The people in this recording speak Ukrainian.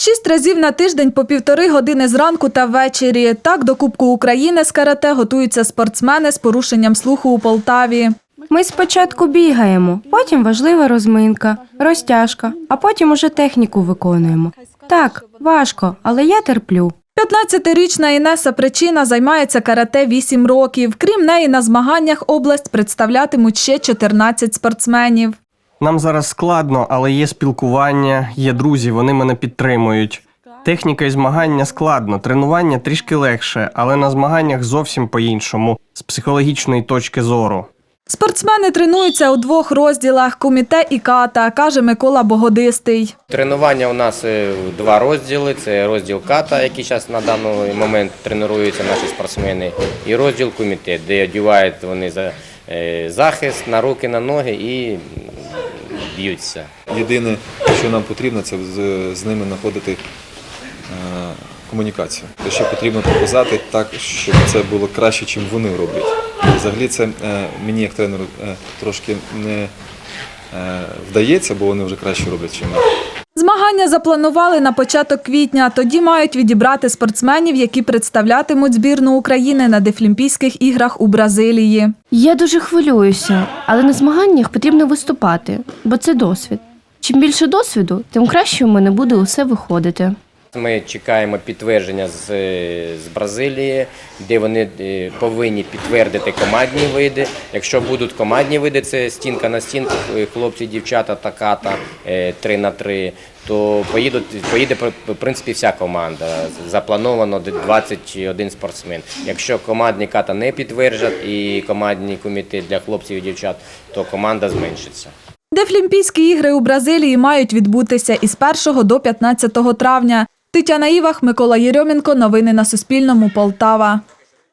Шість разів на тиждень по півтори години зранку та ввечері. Так до Кубку України з карате готуються спортсмени з порушенням слуху у Полтаві. Ми спочатку бігаємо, потім важлива розминка, розтяжка, а потім уже техніку виконуємо. Так, важко, але я терплю. 15-річна Інеса Причина займається карате 8 років. Крім неї, на змаганнях область представлятимуть ще 14 спортсменів. Нам зараз складно, але є спілкування, є друзі, вони мене підтримують. Техніка і змагання складно, тренування трішки легше, але на змаганнях зовсім по-іншому, з психологічної точки зору. Спортсмени тренуються у двох розділах куміте і ката, каже Микола Богодистий. Тренування у нас е, два розділи. Це розділ ката, який зараз на даний момент тренуються наші спортсмени, і розділ куміте, де одягають вони за е, захист на руки, на ноги і б'ються. Єдине, що нам потрібно, це з, ними знаходити е, комунікацію. Те, що потрібно показати так, щоб це було краще, ніж вони роблять. Взагалі це е, мені як тренеру е, трошки не вдається, бо вони вже краще роблять, ніж я. Змагання запланували на початок квітня. Тоді мають відібрати спортсменів, які представлятимуть збірну України на Дефлімпійських іграх у Бразилії. Я дуже хвилююся, але на змаганнях потрібно виступати, бо це досвід. Чим більше досвіду, тим краще у мене буде усе виходити. Ми чекаємо підтвердження з, е, з Бразилії, де вони е, повинні підтвердити командні види. Якщо будуть командні види, це стінка на стінку, е, хлопці, дівчата та ката 3 на 3 то поїдуть, поїде в принципі вся команда. Заплановано 21 спортсмен. Якщо командні ката не підтверджать і командні комітет для хлопців і дівчат, то команда зменшиться. Дефлімпійські ігри у Бразилії мають відбутися із 1 до 15 травня. Тетяна Івах, Микола Єрьомінко. Новини на Суспільному. Полтава.